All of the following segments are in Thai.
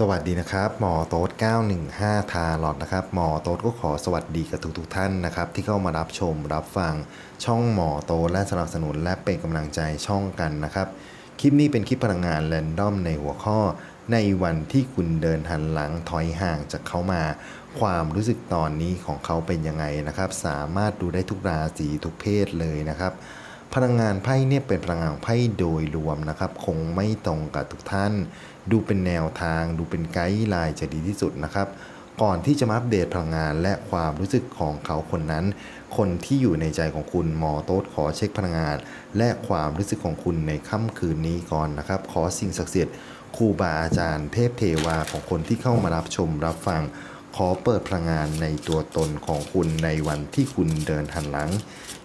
สวัสดีนะครับหมอโต๊ด915 ทาลอดนะครับหมอโต๊ดก็ขอสวัสดีกับทุกๆท่านนะครับที่เข้ามารับชมรับฟังช่องหมอโต๊ดและสนับสนุนและเป็นกำลังใจช่องกันนะครับคลิปนี้เป็นคลิปพลังงานแรนดอมในหัวข้อ ในวันที่คุณเดินหันหลังถอยห่างจากเขามา ความรู้สึกตอนนี้ของเขาเป็นยังไงนะครับ สามารถดูได้ทุกราศีทุกเพศเลยนะครับพลังงานไพ่เนี่ยเป็นพลังงานไพ่โดยรวมนะครับ คงไม่ตรงกับทุกท่าน ดูเป็นแนวทาง ดูเป็นไกด์ไลน์จะดีที่สุดนะครับ ก่อนที่จะมาอัปเดตพลังงานและความรู้สึกของเขาคนนั้น คนที่อยู่ในใจของคุณหมอโต๊ดขอเช็คพลังงาน และความรู้สึกของคุณในค่ำคืนนี้ก่อนนะครับ ขอสิ่งศักดิ์สิทธิ์ครูบาอาจารย์เทพเทวาของคนที่เข้ามารับชมรับฟัง ขอเปิดพลังงานในตัวตนของคุณในวันที่คุณเดินหันหลัง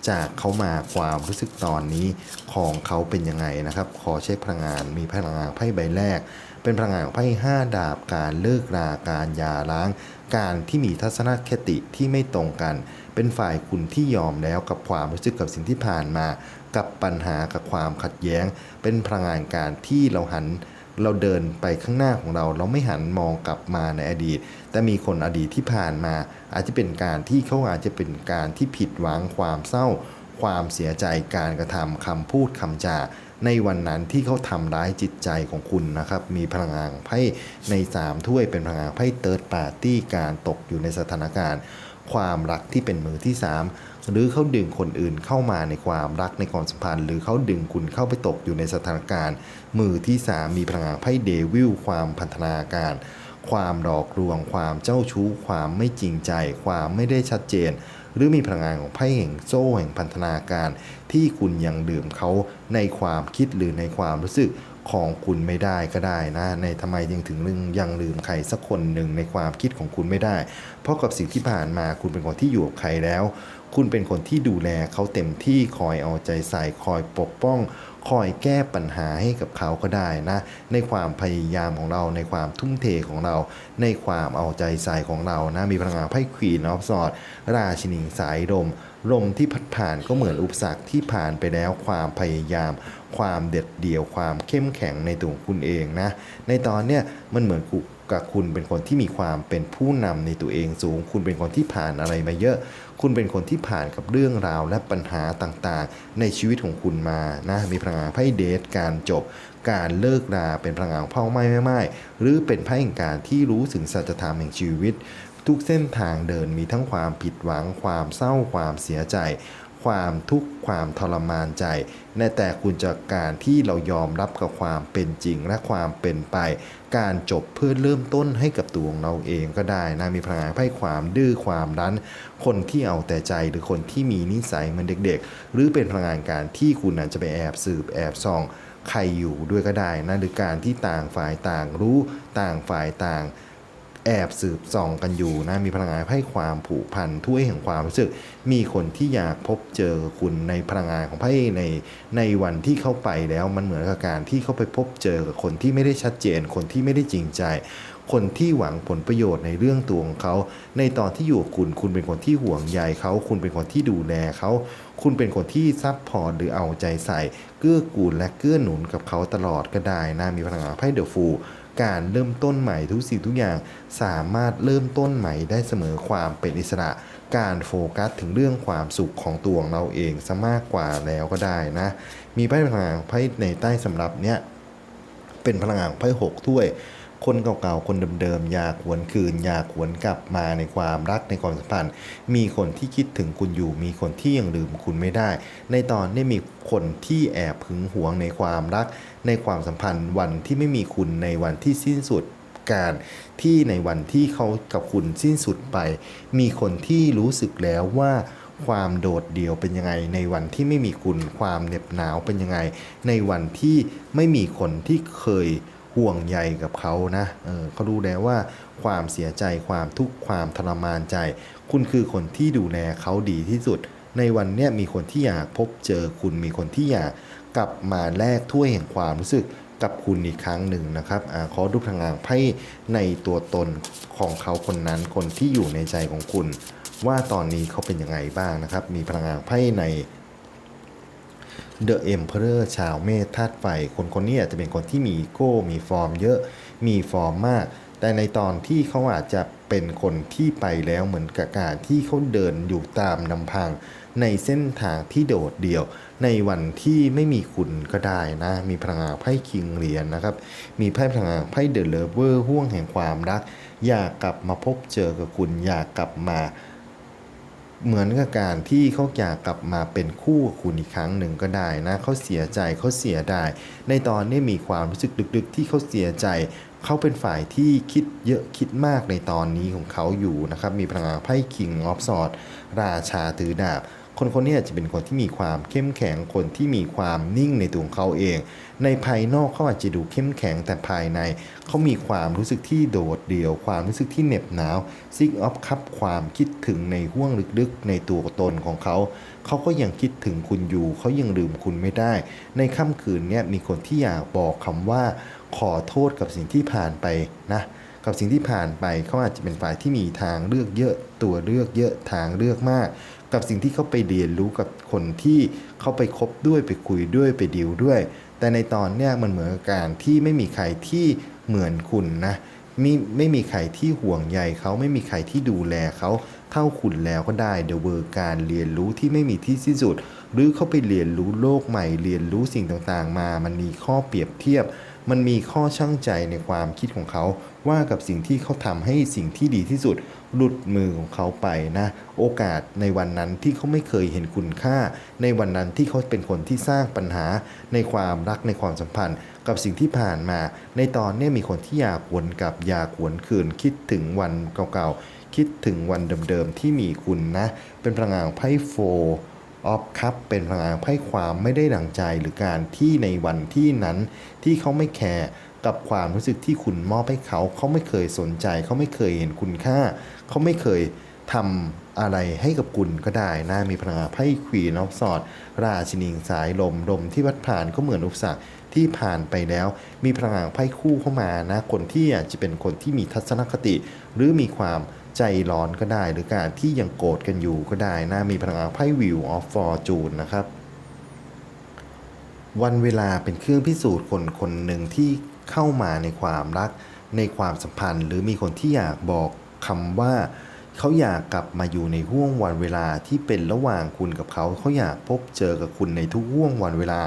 จากเขามาความรู้สึกตอนนี้ของเขาเป็นยังไงนะครับ ขอเช็คพลังงานมีพลังงานไพ่ใบแรก เป็นพลังงานของไพ่ห้าดาบการเลิกราการยาร้าง การที่มีทัศนคติที่ไม่ตรงกัน เป็นฝ่ายคุณที่ยอมแล้วกับความรู้สึกกับสิ่งที่ผ่านมา กับปัญหากับความขัดแย้ง เป็นพลังงานการที่เราหันเราเดินไปข้างหน้าของเรา เราไม่หันมองกลับมาในอดีต แต่มีคนอดีตที่ผ่านมา อาจจะเป็นการที่เขาอาจจะเป็นการที่ผิดหวังความเศร้า ความเสียใจการกระทำคำพูดคำจา ในวันนั้นที่เขาทำร้ายจิตใจของคุณนะครับ มีพลังงานไพ่ใน 3 ถ้วยเป็นพลังงานไพ่เติร์ดปาร์ตี้การตกอยู่ในสถานการณ์ ความรักที่เป็นมือที่ 3 หรือเขาดึงคนอื่นเข้ามาในความรักในความสัมพันธ์ หรือเขาดึงคุณเข้าไปตกอยู่ในสถานการณ์ มือที่ 3 มีพลังงานไพ่เดวิลความพันธนาการความหลอกลวง ความเจ้าชู้ ความไม่จริงใจ ความไม่ได้ชัดเจน หรือมีพลังงานของไพ่แห่งโซ่แห่งพันธนาการ ที่คุณยังดื่มเขาในความคิดหรือในความรู้สึกของคุณไม่ได้ก็ได้นะ ในทำไมยังถึงลืมยังลืมใครสักคนหนึ่งในความคิดของคุณไม่ได้ เพราะกับสิ่งที่ผ่านมาคุณเป็นคนที่อยู่กับใครแล้ว คุณเป็นคนที่ดูแลเขาเต็มที่คอยเอาใจใส่คอยปกป้อง คอยแก้ปัญหาให้กับเขาก็ได้นะ ในความพยายามของเรา ในความทุ่มเทของเรา ในความเอาใจใส่ของเรานะมีพลังงานไพ่ควีนออฟสอดราชินีสายลม ลมที่พัดผ่านก็เหมือนอุปสรรคที่ผ่านไปแล้วความพยายาม ความเด็ดเดี่ยวความเข้มแข็งในตัวคุณเองนะ ในตอนเนี้ยมันเหมือนกู กับคุณเป็นคนที่มีความเป็นผู้นำในตัวเองสูง คุณเป็นคนที่ผ่านอะไรมาเยอะ คุณเป็นคนที่ผ่านกับเรื่องราวและปัญหาต่างๆ ในชีวิตของคุณมานะมีพลังงานไพ่เดทการจบ การเลิกราเป็นพลังงานเพ่อไม่ไม่ไม่หรือเป็นไพ่แห่งการที่รู้ถึงสัจธรรมแห่งชีวิต ทุกเส้นทางเดินมีทั้งความผิดหวังความเศร้าความเสียใจ ความทุกข์ความทรมานใจ ในแต่คุณจากการที่เรายอมรับกับความเป็นจริงและความเป็นไป การจบเพื่อเริ่มต้นให้กับตัวของเราเองก็ได้นะมีพลังงานไพ่ความดื้อความรั้น คนที่เอาแต่ใจหรือคนที่มีนิสัยเหมือนเด็ก ๆ หรือเป็นพลังงานการที่คุณอาจจะไปแอบสืบแอบส่องใครอยู่ด้วยก็ได้นะหรือการที่ต่างฝ่ายต่างรู้ต่างฝ่ายต่าง แอบสืบส่องกันอยู่นะมีพลังงานให้ความผูกพันถ้วยแห่งความรู้สึก มีคนที่อยากพบเจอคุณในพลังงานของไพ่ในในวันที่เข้าไปแล้วมันเหมือนกับการที่เขาไปพบเจอกับคนที่ไม่ได้ชัดเจน คนที่ไม่ได้จริงใจ คนที่หวังผลประโยชน์ในเรื่องตัวของเขา ในตอนที่อยู่กับคุณ คุณเป็นคนที่ห่วงใยเขา คุณเป็นคนที่ดูแลเขา คุณเป็นคนที่ซับพอร์ตหรือเอาใจใส่ เกื้อกูลและเกื้อหนุนกับเขาตลอดก็ได้นะมีพลังงานไพ่เดอะฟูล การเริ่มต้นใหม่ทุกสิ่งทุกอย่าง สามารถเริ่มต้นใหม่ได้เสมอความเป็นอิสระ การโฟกัสถึงเรื่องความสุขของตัวของเราเองซะมากกว่าแล้วก็ได้นะ มีไพ่พลังงานไพ่ในใต้สำรับเนี้ยเป็นพลังงานของไพ่หกถ้วย คนเก่าๆ คนเดิมๆ อยากหวนคืน อยากหวนกลับมาในความรักในความสัมพันธ์ มีคนที่คิดถึงคุณอยู่ มีคนที่ยังลืมคุณไม่ได้ ในตอนนี้มีคนที่แอบหึงหวงในความรัก ในความสัมพันธ์ วันที่ไม่มีคุณในวันที่สิ้นสุดการที่ในวันที่เขากับคุณสิ้นสุดไป มีคนที่รู้สึกแล้วว่าความโดดเดี่ยวเป็นยังไง ในวันที่ไม่มีคุณความเหน็บหนาวเป็นยังไง ในวันที่ไม่มีคนที่เคย ห่วงใยกับเขานะเออเขารู้แลว่าความเสียใจความทุกข์ความทรมานใจ คุณคือคนที่ดูแลเขาดีที่สุด ในวันเนี้ยมีคนที่อยากพบเจอคุณมีคนที่อยากกลับมาแลกถ้วยแห่งความรู้สึกกับคุณอีกครั้งหนึ่งนะครับอขอดูพลังงานไพ่ในตัวตนของเขาคนนั้นคนที่อยู่ในใจของคุณ ว่าตอนนี้เขาเป็นยังไงบ้างนะครับ มีพลังงานไพ่ใน The Emperor ชาวเมษธาตุไฟ คนคนนี้อาจจะเป็นคนที่มีโก้ มีฟอร์มเยอะ มีฟอร์มมาก แต่ในตอนที่เขาอาจจะเป็นคนที่ไปแล้วเหมือนกับการที่เขาเดินอยู่ตามลำพัง ในเส้นทางที่โดดเดี่ยว ในวันที่ไม่มีคุณก็ได้นะ มีพลังงานไพ่คิงเหรียญนะครับ มีไพ่พลังงานไพ่เดอะเลเวอร์ห่วงแห่งความรัก อยากกลับมาพบเจอกับคุณ อยากกลับมา เหมือนกับการที่เขาอยากกลับมาเป็นคู่กับคุณอีกครั้งหนึ่งก็ได้นะเขาเสียใจเขาเสียดายในตอนนี้มีความรู้สึกดึกๆ ที่เขาเสียใจเขาเป็นฝ่ายที่คิดเยอะคิดมากในตอนนี้ของเขาอยู่นะครับ มีพลังงานไพ่คิงออฟสอดราชาถือดาบ คนคนนี้อาจจะเป็นคนที่มีความเข้มแข็งคนที่มีความนิ่งในตัวของเขาเอง ในภายนอกเขาอาจจะดูเข้มแข็งแต่ภายใน เขามีความรู้สึกที่โดดเดี่ยว ความรู้สึกที่เหน็บหนาวซิกออฟคับความคิดถึงในห้วงลึกๆ ในตัวตนของเขา เขาก็ยังคิดถึงคุณอยู่ เขายังลืมคุณไม่ได้ ในค่ำคืนนี้มีคนที่อยากบอกคำว่า ขอโทษกับสิ่งที่ผ่านไปนะกับสิ่งที่ผ่านไปเขาอาจจะเป็นฝ่ายที่มีทางเลือกเยอะตัวเลือกเยอะทางเลือกมาก กับสิ่งที่เขาไปเรียนรู้กับคนที่เขาไปคบด้วยไปคุยด้วยไปดีลด้วย แต่ในตอนเนี้ยมันเหมือนกับการที่ไม่มีใครที่เหมือนคุณนะมีไม่มีใครที่ห่วงใยเขาไม่มีใครที่ดูแลเขาเท่าคุณแล้วก็ได้เดเวอร์การเรียนรู้ที่ไม่มีที่สิ้นสุด หรือเขาไปเรียนรู้โลกใหม่เรียนรู้สิ่งต่างๆ มา มันมีข้อเปรียบเทียบ มันมีข้อช่างใจในความคิดของเขา ว่ากับสิ่งที่เขาทำให้สิ่งที่ดีที่สุดหลุดมือของเขาไปนะ โอกาสในวันนั้นที่เขาไม่เคยเห็นคุณค่า ในวันนั้นที่เขาเป็นคนที่สร้างปัญหาในความรักในความสัมพันธ์ กับสิ่งที่ผ่านมา ในตอนนี้มีคนที่อยากวนกับอยากวนคืนคิดถึงวันเก่าๆคิดถึงวันเดิมๆที่มีคุณนะ เป็นพลังงานไพ่โฟ ออฟคัพเป็นพลังงานไพ่ความไม่ได้ดังใจหรือการที่ในวันที่นั้นที่เขาไม่แคร์กับความรู้สึกที่คุณมอบให้เขา เขาไม่เคยสนใจ เขาไม่เคยเห็นคุณค่า เขาไม่เคยทำอะไรให้กับคุณก็ได้นะมีพลังงานไพ่ควีนออฟสอดราชินีสายลมลมที่วัดผ่านก็เหมือนอุปสรรคที่ผ่านไปแล้ว มีพลังงานไพ่คู่เข้ามานะคนที่อาจจะเป็นคนที่มีทัศนคติ หรือมีความ ใจร้อนก็ได้ หรือการที่ยังโกรธกันอยู่ก็ได้นะมีพลังงานไพ่วิวออฟฟอร์จูนนะครับ วันเวลาเป็นเครื่องพิสูจน์คนคนหนึ่งที่เข้ามาในความรัก ในความสัมพันธ์ หรือมีคนที่อยากบอกคำว่าเขาอยากกลับมาอยู่ในห่วงวันเวลาที่เป็นระหว่างคุณกับเขา เขาอยากพบเจอกับคุณในทุกห่วงวันเวลา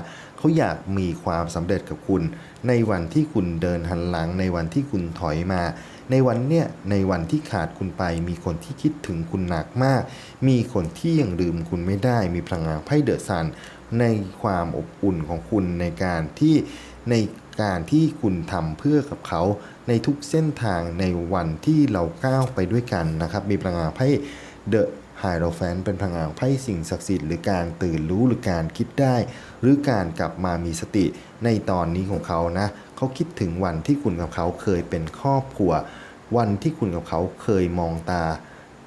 เขาอยากมีความสำเร็จกับคุณ ในวันที่คุณเดินหันหลัง ในวันที่คุณถอยมา ในวันเนี้ยในวันที่ขาดคุณไป มีคนที่คิดถึงคุณหนักมาก มีคนที่ยังลืมคุณไม่ได้ มีพลังงานไพ่เดอะซันในความอบอุ่นของคุณในการที่ในการที่คุณทำเพื่อกับเขา ในทุกเส้นทางในวันที่เราก้าวไปด้วยกันนะครับ มีพลังงานไพ่เดอะไฮโรแฟนเป็นพลังงานไพ่สิ่งศักดิ์สิทธิ์หรือการตื่นรู้หรือการคิดได้ หรือการกลับมามีสติในตอนนี้ของเขานะเขาคิดถึงวันที่คุณกับเขาเคยเป็นครอบครัว วันที่คุณกับเขาเคยมองตา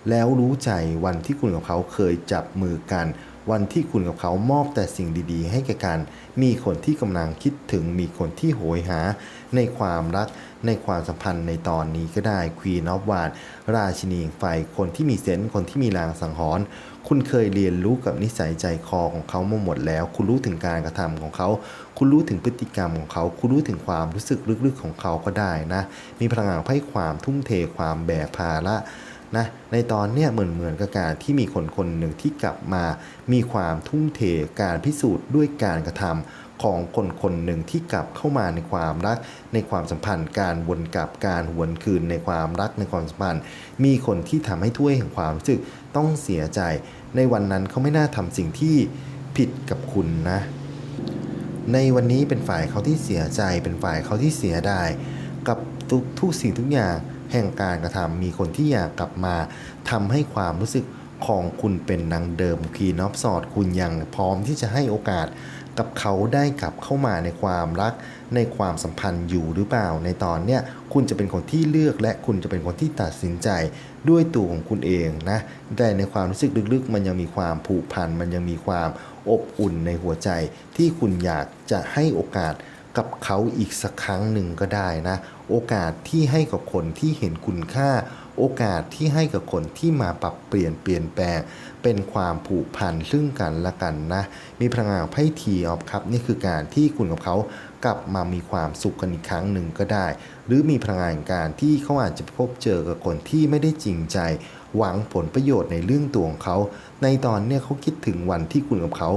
แล้วรู้ใจวันที่คุณกับเขาเคยจับมือกัน วันที่คุณกับเขามอบแต่สิ่งดีๆ ให้แก่กัน มีคนที่กำลังคิดถึงมีคนที่โหยหา ในความรักในความสัมพันธ์ในตอนนี้ก็ได้ Queen of w a n d ราชินีไฟคนที่มีเซนส์คนที่มีลางสังหรณ์คุณเคยเรียนรู้กับนิสัยใจคอของเขามาหมดแล้ว คุณรู้ถึงการกระทำของเขา คุณรู้ถึงพฤติกรรมของเขา คุณรู้ถึงความรู้สึกลึกๆของเขาก็ได้นะ มีพลังงานไพ่ความทุ่มเทความแบกภาระ นะในตอนเนี้ยเหมือนเหมือนกับการที่มีคนคนหนึ่งที่กลับมามีความทุ่มเทการพิสูจน์ด้วยการกระทำของคนคนหนึ่งที่กลับเข้ามาในความรัก ในความสัมพันธ์การวนกลับการหวนคืนในความรักในความสัมพันธ์ มีคนที่ทำให้ถ้วยแห่งความรู้สึกต้องเสียใจ ในวันนั้นเขาไม่น่าทำสิ่งที่ผิดกับคุณนะ ในวันนี้เป็นฝ่ายเขาที่เสียใจเป็นฝ่ายเขาที่เสียดายกับทุกทุกสิ่งทุกอย่าง แห่งการกระทำมีคนที่อยากกลับมาทำให้ความรู้สึกของคุณเป็นดังเดิมคีนอฟสอดคุณยังพร้อมที่จะให้โอกาสกับเขาได้กลับเข้ามาในความรักในความสัมพันธ์อยู่หรือเปล่า ในตอนเนี้ยคุณจะเป็นคนที่เลือกและคุณจะเป็นคนที่ตัดสินใจด้วยตัวของคุณเองนะแต่ในความรู้สึกลึกๆ มันยังมีความผูกพันมันยังมีความอบอุ่นในหัวใจ ที่คุณอยากจะให้โอกาสกับเขาอีกสักครั้งหนึ่งก็ได้นะ โอกาสที่ให้กับคนที่เห็นคุณค่า โอกาสที่ให้กับคนที่มาปรับเปลี่ยนเปลี่ยนแปลง เป็นความผูกพันซึ่งกันและกันนะ มีพลังงานไพ่ทีออฟครับ นี่คือการที่คุณกับเขากลับมามีความสุขกันอีกครั้งหนึ่งก็ได้ หรือมีพลังงานการที่เขาอาจจะพบเจอกับคนที่ไม่ได้จริงใจ หวังผลประโยชน์ในเรื่องตัวของเขา ในตอนเนี้ยเขาคิดถึงวันที่คุณกับเขา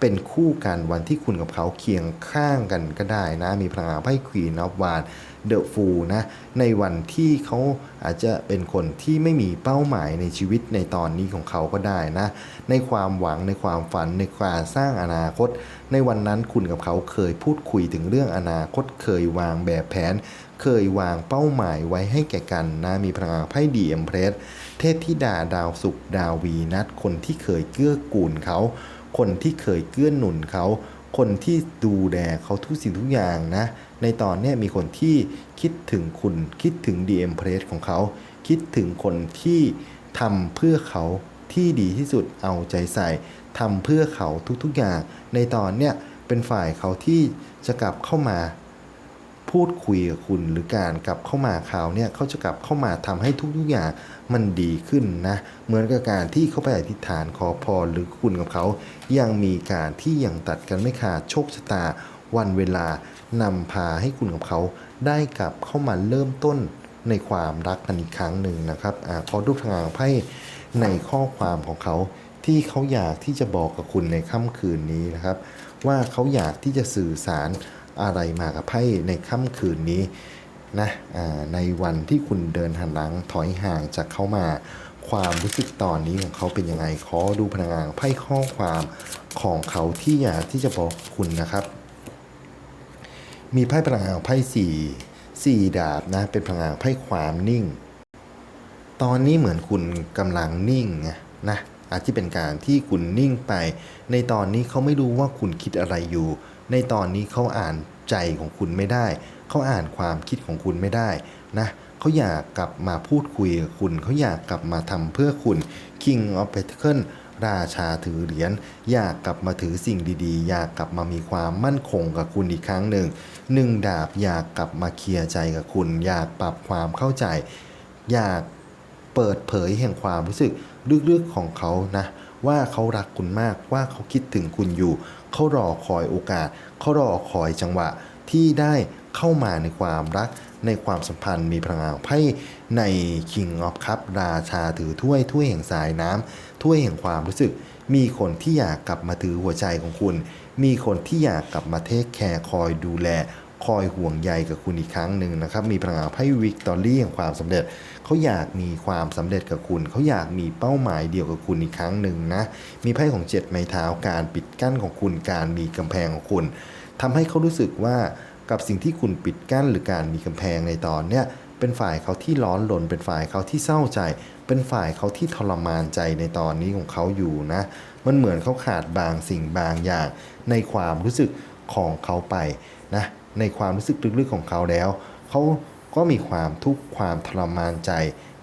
เป็นคู่กันวันที่คุณกับเขาเคียงข้างกันก็ได้นะ มีพลังงานไพ่ควีนอฟวานเดอะฟูนะ ในวันที่เขาอาจจะเป็นคนที่ไม่มีเป้าหมายในชีวิตในตอนนี้ของเขาก็ได้นะ ในความหวังในความฝันในการสร้างอนาคต ในวันนั้นคุณกับเขาเคยพูดคุยถึงเรื่องอนาคตเคยวางแบบแผน เคยวางเป้าหมายไว้ให้แก่กันนะมีพลังงานไพ่ดีเอ็มเพรสเทพธิดาดาวศุกดาววีนัทคนที่เคยเกื้อกูลเขา คนที่เคยเกื้อหนุนเขาคนที่ดูแลเขาทุกสิ่งทุกอย่างนะ ในตอนนี้มีคนที่คิดถึงคุณคิดถึง DM p r e s s ของเขา คิดถึงคนที่ทำเพื่อเขาที่ดีที่สุดเอาใจใส่ทำเพื่อเขาทุกๆอย่าง ในตอนเนี้ยเป็นฝ่ายเขาที่จะกลับเข้ามา พูดคุยกับคุณหรือการกลับเข้ามาคราวเนี่ยเขาจะกลับเข้ามาทำให้ทุกๆอย่างมันดีขึ้นนะ เหมือนกับการที่เขาไปอธิษฐานขอพรหรือคุณกับเขา ยังมีการที่ยังตัดกันไม่ขาดโชคชะตาวันเวลานำพาให้คุณกับเขาได้กลับเข้ามาเริ่มต้นในความรักกันอีกครั้งหนึ่งนะครับอขอดูพลังไพ่ในข้อความของเขาที่เขาอยากที่จะบอกกับคุณในค่ำคืนนี้นะครับ ว่าเขาอยากที่จะสื่อสาร อะไรมากับไพ่ในค่ำคืนนี้นะในวันที่คุณเดินหันหลังถอยห่างจากเขามา ความรู้สึกตอนนี้ของเขาเป็นยังไงขอดูพลังงานไพ่ข้อความของเขาที่อยากที่จะบอกคุณนะครับ มีไพ่พลังงานไพ่สี่สี่ดาบนะเป็นพลังงานไพ่ความนิ่ง ตอนนี้เหมือนคุณกำลังนิ่งนะ อาจจะเป็นการที่คุณนิ่งไป ในตอนนี้เขาไม่รู้ว่าคุณคิดอะไรอยู่ ในตอนนี้เขาอ่านใจของคุณไม่ได้ เขาอ่านความคิดของคุณไม่ได้นะเขาอยากกลับมาพูดคุยกับคุณ เขาอยากกลับมาทำเพื่อคุณ King of Pentacles ราชาถือเหรียญอยากกลับมาถือสิ่งดีๆ อยากกลับมามีความมั่นคงกับคุณอีกครั้งหนึ่งหนึ่งดาบอยากกลับมาเคลียร์ใจกับคุณ อยากปรับความเข้าใจ อยากเปิดเผยแห่งความรู้สึก ลึกๆของเขานะว่าเขารักคุณมากว่าเขาคิดถึงคุณอยู่ เขารอคอยโอกาส เขารอคอยจังหวะที่ได้เข้ามาในความรักในความสัมพันธ์มีพลังงานไพ่ใน King of Cup ราชาถือถ้วยถ้วยแห่งสายน้ำถ้วยแห่งความรู้สึก มีคนที่อยากกลับมาถือหัวใจของคุณ มีคนที่อยากกลับมาเทคแคร์คอยดูแล คอยห่วงใยกับคุณอีกครั้งหนึ่งนะครับ มีพลังงานไพ่วิกตอรี่แห่งความสำเร็จ เขาอยากมีความสำเร็จกับคุณ เขาอยากมีเป้าหมายเดียวกับคุณอีกครั้งหนึ่งนะ มีไพ่ของเจ็ดไม้เท้าการปิดกั้นของคุณการมีกำแพงของคุณทำให้เขารู้สึกว่ากับสิ่งที่คุณปิดกั้นหรือการมีกำแพงในตอนเนี้ยเป็นฝ่ายเขาที่ร้อนรนเป็นฝ่ายเขาที่เศร้าใจ เป็นฝ่ายเขาที่ทรมานใจในตอนนี้ของเขาอยู่นะ มันเหมือนเขาขาดบางสิ่งบางอย่าง ในความรู้สึกของเขาไปนะในความรู้สึกลึกๆของเขาแล้วเขา ก็มีความทุกข์ความทรมานใจ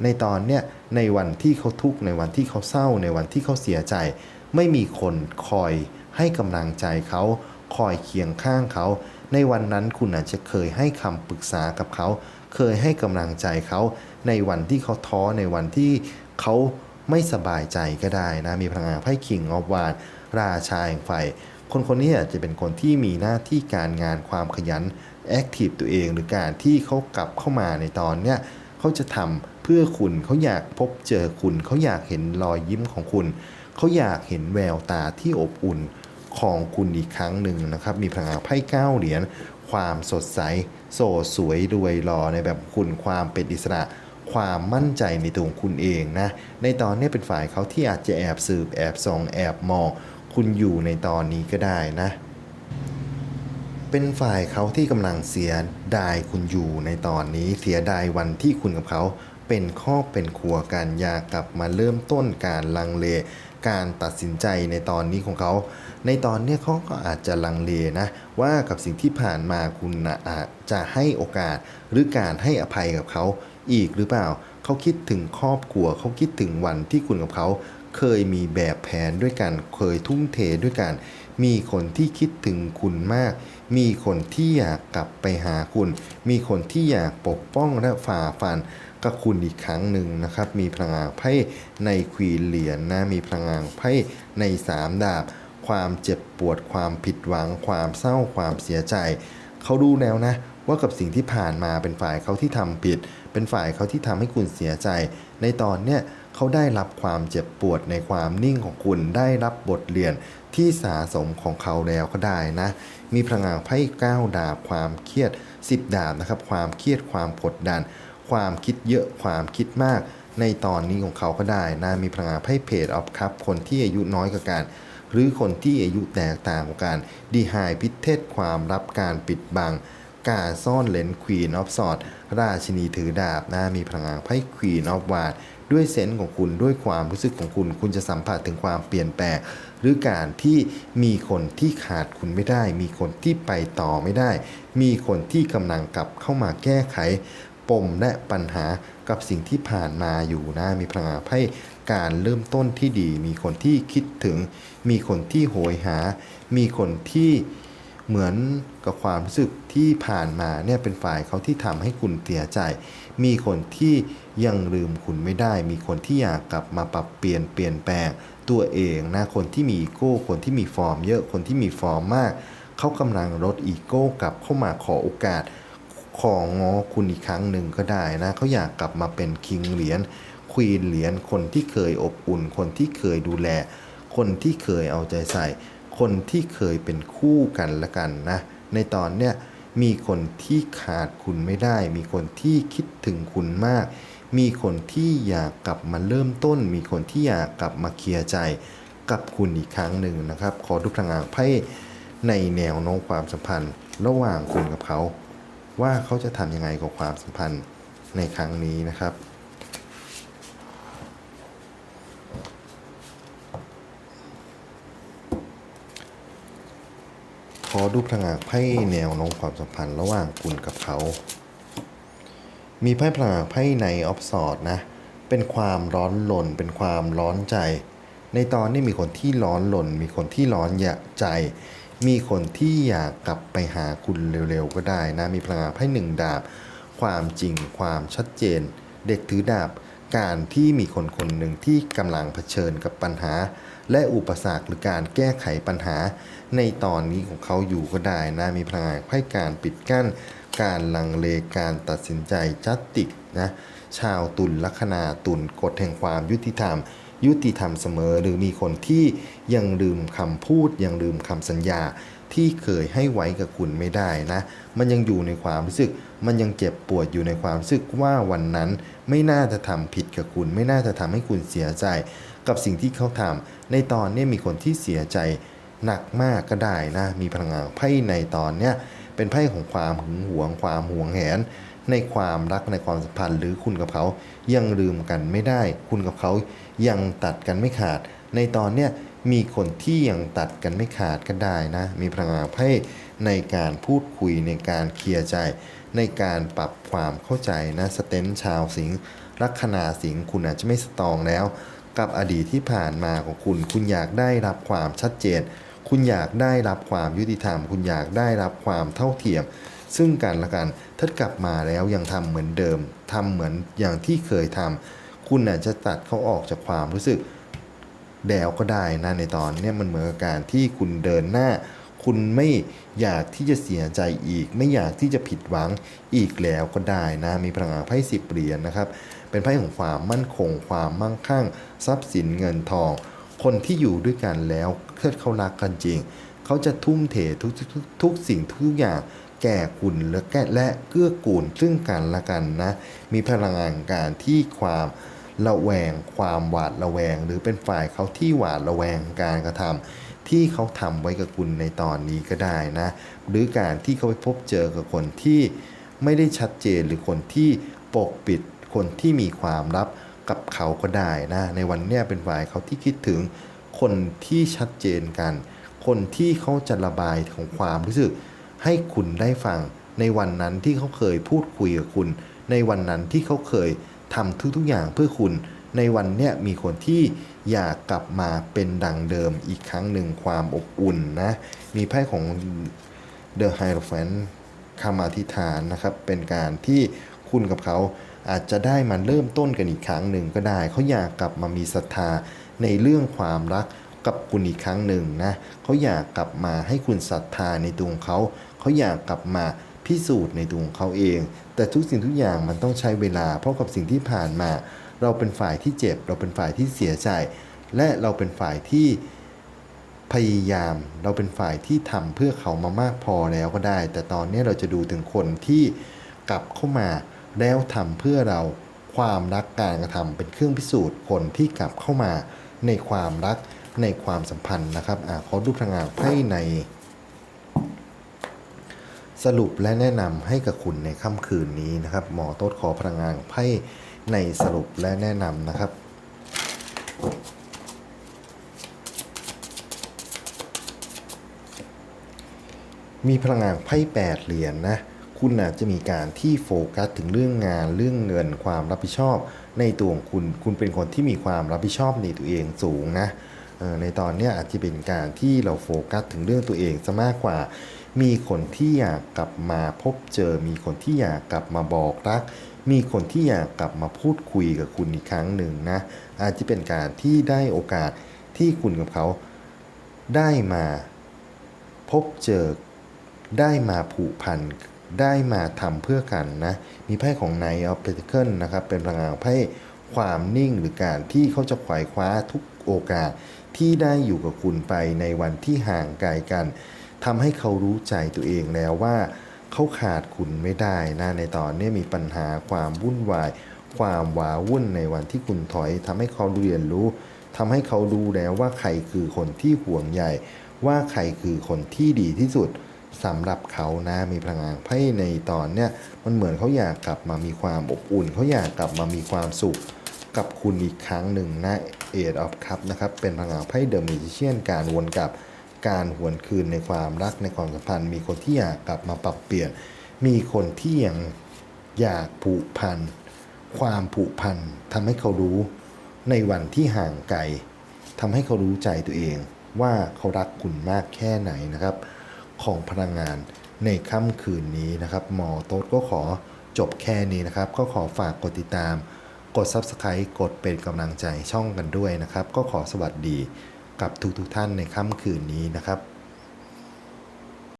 ในตอนเนี้ยในวันที่เขาทุกข์ในวันที่เขาเศร้า ในวันที่เขาเสียใจ ไม่มีคนคอยให้กำลังใจเขาคอยเคียงข้างเขา ในวันนั้นคุณอาจจะเคยให้คำปรึกษากับเขา เคยให้กำลังใจเขา ในวันที่เขาท้อในวันที่เขาไม่สบายใจก็ได้นะมีพลังงานไพ่คิงออฟวานราชาแห่งไฟคนคนนี้อาจจะเป็นคนที่มีหน้าที่การงานความขยัน แอคทีฟตัวเอง หรือการที่เขากลับเข้ามาในตอนเนี้ยเขาจะทำเพื่อคุณเขาอยากพบเจอคุณ เขาอยากเห็นรอยยิ้มของคุณ เขาอยากเห็นแววตาที่อบอุ่นของคุณอีกครั้งหนึ่งนะครับ มีพลังงานไพ่เก้าเหรียญความสดใส โสดสวยรวยรอในแบบคุณความเป็นอิสระ ความมั่นใจในตัวคุณเองนะ ในตอนนี้เป็นฝ่ายเขาที่อาจจะแอบสืบแอบส่องแอบมอง คุณอยู่ในตอนนี้ก็ได้นะ เป็นฝ่ายเขาที่กำลังเสียดายคุณอยู่ในตอนนี้เสียดายวันที่คุณกับเขา เป็นครอบเป็นครัวกันอยากกลับมาเริ่มต้นการลังเลการตัดสินใจในตอนนี้ของเขา ในตอนนี้เขาก็อาจจะลังเลนะ ว่ากับสิ่งที่ผ่านมาคุณนะอาจจะให้โอกาส หรือการให้อภัยกับเขาอีกหรือเปล่า เขาคิดถึงครอบครัว เขาคิดถึงวันที่คุณกับเขา เคยมีแบบแผนด้วยกัน เคยทุ่มเทด้วยกัน มีคนที่คิดถึงคุณมาก มีคนที่อยากกลับไปหาคุณ มีคนที่อยากปกป้องและฝ่าฟันกับคุณอีกครั้งหนึ่งนะครับ มีพลังงานไพ่ในควีนเหรียญนะมีพลังงานไพ่ในสามดาบ ความเจ็บปวดความผิดหวัง ความเศร้าความเสียใจ เขารู้แล้วนะ ว่ากับสิ่งที่ผ่านมาเป็นฝ่ายเขาที่ทำผิด เป็นฝ่ายเขาที่ทำให้คุณเสียใจ ในตอนเนี้ยเขาได้รับความเจ็บปวดในความนิ่งของคุณได้รับบทเรียนที่สะสมของเขาแล้วก็ได้นะ มีพลังงานไพ่เก้าดาบความเครียด 10 ดาบนะครับความเครียดความกดดัน ความคิดเยอะความคิดมาก ในตอนนี้ของเขาก็ได้นะมีพลังงานไพ่เพจออฟคัพคนที่อายุน้อยกว่ากัน หรือคนที่อายุแตกต่างกว่ากันดีไฮพิเทศความรับการปิดบังการซ่อนเลนควีนออฟสอดราชินีถือดาบนะมีพลังงานไพ่ควีนออฟวาด ด้วยเซนส์ของคุณด้วยความรู้สึกของคุณ คุณจะสัมผัสถึงความเปลี่ยนแปลง หรือการที่มีคนที่ขาดคุณไม่ได้ มีคนที่ไปต่อไม่ได้ มีคนที่กำลังกลับเข้ามาแก้ไข ปมและปัญหากับสิ่งที่ผ่านมาอยู่นะมีพลังงานไพ่การเริ่มต้นที่ดี มีคนที่คิดถึง มีคนที่โหยหา มีคนที่เหมือนกับความรู้สึกที่ผ่านมาเนี่ยเป็นฝ่ายเขาที่ทำให้คุณเสียใจ มีคนที่ยังลืมคุณไม่ได้ มีคนที่อยากกลับมาปรับเปลี่ยนเปลี่ยนแปลงตัวเองนะคนที่มีอีโก้คนที่มีฟอร์ม เยอะคนที่มีฟอร์มมาก เขากำลังลดอีโก้กลับเข้ามาขอโอกาส ของงอคุณอีกครั้งหนึ่งก็ได้นะเขาอยากกลับมาเป็นคิงเหรียญควีนเหรียญคนที่เคยอบอุ่น คนที่เคยดูแล คนที่เคยเอาใจใส่ คนที่เคยเป็นคู่กันละกันนะในตอนเนี้ย มีคนที่ขาดคุณไม่ได้ มีคนที่คิดถึงคุณมาก มีคนที่อยากกลับมาเริ่มต้น มีคนที่อยากกลับมาเคลียร์ใจกับคุณอีกครั้งหนึ่งนะครับ ขอทุกทางงางไพ่ในแนวโน้มความสัมพันธ์ ระหว่างคุณกับเขา ว่าเขาจะทำยังไงกับความสัมพันธ์ในครั้งนี้นะครับ อดูพลังงานไพ่แนวโน้มความสัมพันธ์ระหว่างคุณกับเขา มีไพ่พลังงานไพ่ในออฟสอดนะ เป็นความร้อนหลนเป็นความร้อนใจ ในตอนนี้มีคนที่ร้อนหลนมีคนที่ร้อนอยากใจ มีคนที่อยากกลับไปหาคุณเร็วๆก็ได้นะ มีพลังงานไพ่หนึ่งดาบ ความจริงความชัดเจน เด็กถือดาบ การที่มีคนคนหนึ่งที่กำลังเผชิญกับปัญหา และอุปสรรคหรือการแก้ไขปัญหา ในตอนนี้ของเขาอยู่ก็ได้นะมีพลังงานไพ่การปิดกั้น การลังเลการตัดสินใจจัดติกนะชาวตุลลัคนาตุลกฎแห่งความยุติธรรม ยุติธรรมเสมอ หรือมีคนที่ยังลืมคำพูดยังลืมคำสัญญา ที่เคยให้ไว้กับคุณไม่ได้นะ มันยังอยู่ในความรู้สึก มันยังเจ็บปวดอยู่ในความรู้สึกว่าวันนั้นไม่น่าจะทำผิดกับคุณ ไม่น่าจะทำให้คุณเสียใจ กับสิ่งที่เขาทำในตอนนี้มีคนที่เสียใจหนักมากก็ได้นะ มีพลังงานไพ่ในตอนเนี้ยเป็นไพ่ของความหึงหวง ความหวงแหน ในความรักในความสัมพันธ์ หรือคุณกับเขายังลืมกันไม่ได้ คุณกับเขายังตัดกันไม่ขาด ในตอนเนี้ย มีคนที่ยังตัดกันไม่ขาดก็ได้นะ มีพลังงานไพ่ในการพูดคุยในการเคลียร์ใจ ในการปรับความเข้าใจนะสเตนชาวสิงห์ลัคนาสิงห์คุณอาจจะไม่สตองแล้ว กับอดีตที่ผ่านมาของคุณ คุณอยากได้รับความชัดเจน คุณอยากได้รับความยุติธรรม คุณอยากได้รับความเท่าเทียม ซึ่งกันและกันถ้ากลับมาแล้วยังทำเหมือนเดิมทำเหมือนอย่างที่เคยทำคุณอาจจะตัดเขาออกจากความรู้สึก แดวก็ได้นะในตอนนี้มันเหมือนกับการที่คุณเดินหน้า คุณไม่อยากที่จะเสียใจอีก ไม่อยากที่จะผิดหวังอีกแล้วก็ได้นะ มีพลังงานไพ่สิบเหรียญนะครับ เป็นไพ่ของความมั่นคง ความมั่งคั่ง ทรัพย์สินเงินทอง คนที่อยู่ด้วยกันแล้วเกิดเขารักกันจริง เขาจะทุ่มเททุกทุกทุกสิ่งทุกอย่างแก่คุณและแก่และเกื้อกูลซึ่งกันและกันนะ มีพลังงานการที่ความ ระแวง ความหวาดระแวง หรือเป็นฝ่ายเขาที่หวาดระแวงการกระทำที่เขาทำไว้กับคุณในตอนนี้ก็ได้นะ หรือการที่เขาไปพบเจอกับคนที่ไม่ได้ชัดเจนหรือคนที่ปกปิดคนที่มีความลับกับเขาก็ได้นะ ในวันเนี้ยเป็นฝ่ายเขาที่คิดถึงคนที่ชัดเจนกัน คนที่เขาจะระบายของความรู้สึก ให้คุณได้ฟังในวันนั้นที่เขาเคยพูดคุยกับคุณ ในวันนั้นที่เขาเคย ทำทุกๆอย่างเพื่อคุณ ในวันเนี้ยมีคนที่อยากกลับมาเป็นดังเดิมอีกครั้งหนึ่งความอบอุ่นนะ มีไพ่ของ The Hierophant คำอธิษฐานนะครับ เป็นการที่คุณกับเขาอาจจะได้มาเริ่มต้นกันอีกครั้งหนึ่งก็ได้ เขาอยากกลับมามีศรัทธาในเรื่องความรักกับคุณอีกครั้งหนึ่งนะ เขาอยากกลับมาให้คุณศรัทธาในตัวของเขา เขาเขาอยากกลับมา พิสูจน์ในตัวของเขาเอง แต่ทุกสิ่งทุกอย่างมันต้องใช้เวลา เพราะกับสิ่งที่ผ่านมา เราเป็นฝ่ายที่เจ็บ เราเป็นฝ่ายที่เสียใจ และเราเป็นฝ่ายที่พยายาม เราเป็นฝ่ายที่ทำเพื่อเขามามากพอแล้วก็ได้ แต่ตอนนี้เราจะดูถึงคนที่กลับเข้ามาแล้วทำเพื่อเราความรักการกระทำเป็นเครื่องพิสูจน์คนที่กลับเข้ามาในความรักในความสัมพันธ์นะครับอะขอดูพลังงานไพ่ใน สรุปและแนะนำให้กับคุณในค่ำคืนนี้นะครับ หมอโต๊ดขอพลังงานไพ่ในสรุปและแนะนำนะครับมีพลังงานไพ่แปดเหรียญนะ คุณอาจจะมีการที่โฟกัสถึงเรื่องงานเรื่องเงินความรับผิดชอบ ในตัวของคุณ คุณเป็นคนที่มีความรับผิดชอบในตัวเองสูงนะ ในตอนนี้อาจจะเป็นการที่เราโฟกัสถึงเรื่องตัวเองซะมากกว่า มีคนที่อยากกลับมาพบเจอ มีคนที่อยากกลับมาบอกรัก มีคนที่อยากกลับมาพูดคุยกับคุณอีกครั้งหนึ่งนะ อาจจะเป็นการที่ได้โอกาสที่คุณกับเขา ได้มาพบเจอ ได้มาผูกพัน ได้มาทำเพื่อกันนะ มีไพ่ของ Knight of Pentacles นะครับ เป็นพลังงานของไพ่ความนิ่งหรือการที่เขาจะขวายคว้าทุกโอกาสที่ได้อยู่กับคุณไปในวันที่ห่างไกลกัน ทำให้เขารู้ใจตัวเองแล้วว่าเขาขาดคุณไม่ได้นะในตอนนี้มีปัญหาความวุ่นวาย ความว้าวุ่นในวันที่คุณถอยทำให้เขาเรียนรู้ทำให้เขารู้แล้วว่าใครคือคนที่ห่วงใยว่าใครคือคนที่ดีที่สุดสำหรับเขานะมีพลังงานไพ่ในตอนเนี้ยมันเหมือนเขาอยากกลับมามีความอบอุ่น เขาอยากกลับมามีความสุขกับคุณอีกครั้งหนึ่งนะเอดออฟคัพนะครับเป็นพลังงานไพ่เดอะมิจิเชียนการวนกลับ การหวนคืนในความรักในความสัมพันธ์ มีคนที่อยากกลับมาปรับเปลี่ยน มีคนที่ยังอยากผูกพัน ความผูกพันทำให้เขารู้ในวันที่ห่างไกลทำให้เขารู้ใจตัวเองว่าเขารักคุณมากแค่ไหนนะครับ ของพลังงานในค่ำคืนนี้นะครับ หมอโต๊ดก็ขอจบแค่นี้นะครับ ก็ขอฝากกดติดตาม กด Subscribe กดเป็นกำลังใจช่องกันด้วยนะครับ ก็ขอสวัสดี กับทุกๆทท่านในค่ำคืนนี้นะครับ